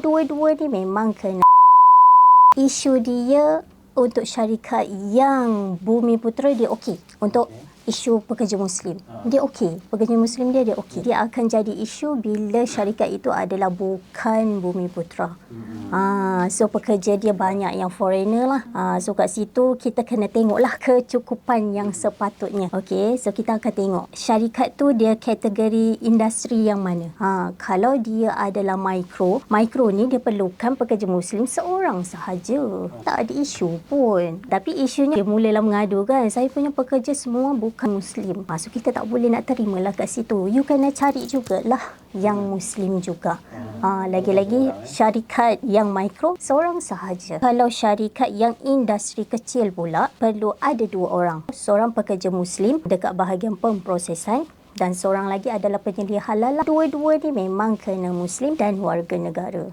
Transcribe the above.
Dua-dua ni memang kena. Isu dia untuk syarikat yang Bumi Putera dia okey. Untuk isu pekerja muslim. Dia okey. Pekerja muslim dia dia okey. Dia akan jadi isu bila syarikat itu adalah bukan Bumi Putera. Ha, so pekerja dia banyak yang foreigner lah. Ha, so kat situ kita kena tengoklah kecukupan yang sepatutnya. Okey, so kita akan tengok syarikat tu dia kategori industri yang mana. Ha, kalau dia adalah mikro, mikro ni dia perlukan pekerja muslim seorang sahaja. Tak ada isu pun. Tapi isunya dia mulalah mengadu kan, saya punya pekerja semua bukan muslim. Ha, so kita tak boleh nak terimalah kat situ. You kena cari jugalah yang muslim juga. Ha, lagi-lagi syarikat yang mikro seorang sahaja. Kalau syarikat yang industri kecil pula perlu ada dua orang. Seorang pekerja muslim dekat bahagian pemprosesan dan seorang lagi adalah penyedia halal. Dua-dua ni memang kena muslim dan warga negara.